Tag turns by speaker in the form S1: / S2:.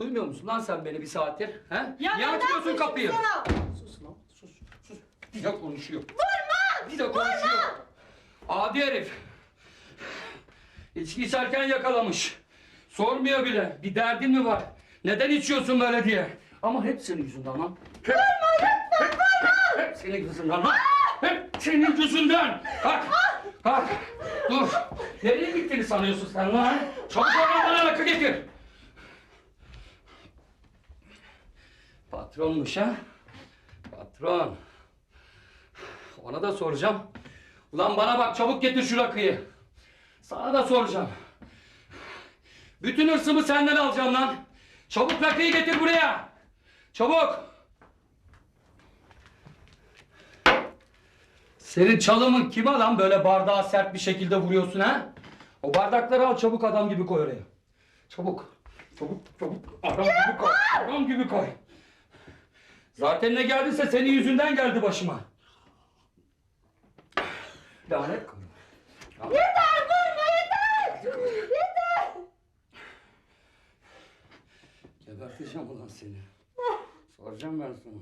S1: Duymuyor musun lan sen beni bir saattir? He?
S2: Ya
S1: Niye
S2: neden
S1: açmıyorsun kapıyı?
S2: sana?
S1: Sus lan sus sus. Bir de konuşuyor. Vurma! Bir de konuşuyor. Adi herif. İçki içerken yakalamış. Sormuyor bile. Bir derdin mi var? Neden içiyorsun böyle diye? Ama hep senin yüzünden lan. Hep, hep, hep, hep, hep senin yüzünden lan. Hep senin yüzünden. Kalk. Kalk. Dur. Nereye gittiğini sanıyorsun sen lan? Çabuk oradan bana rakı getir. Patronmuş ha? Patron. Ona da soracağım. Ulan bana bak çabuk getir şu rakıyı. Sana da soracağım. Bütün hırsımı senden alacağım lan. Çabuk rakıyı getir buraya. Çabuk. Senin çalımın kime lan böyle bardağa sert bir şekilde vuruyorsun ha? O bardakları al çabuk adam gibi koy oraya. Çabuk. Çabuk çabuk adam gibi koy. Adam gibi koy. Zaten ne geldiyse senin yüzünden geldi başıma. Lanet koy.
S2: Yeter vurma yeter. Yeter.
S1: Geberteceğim ulan seni. Soracağım ben sana.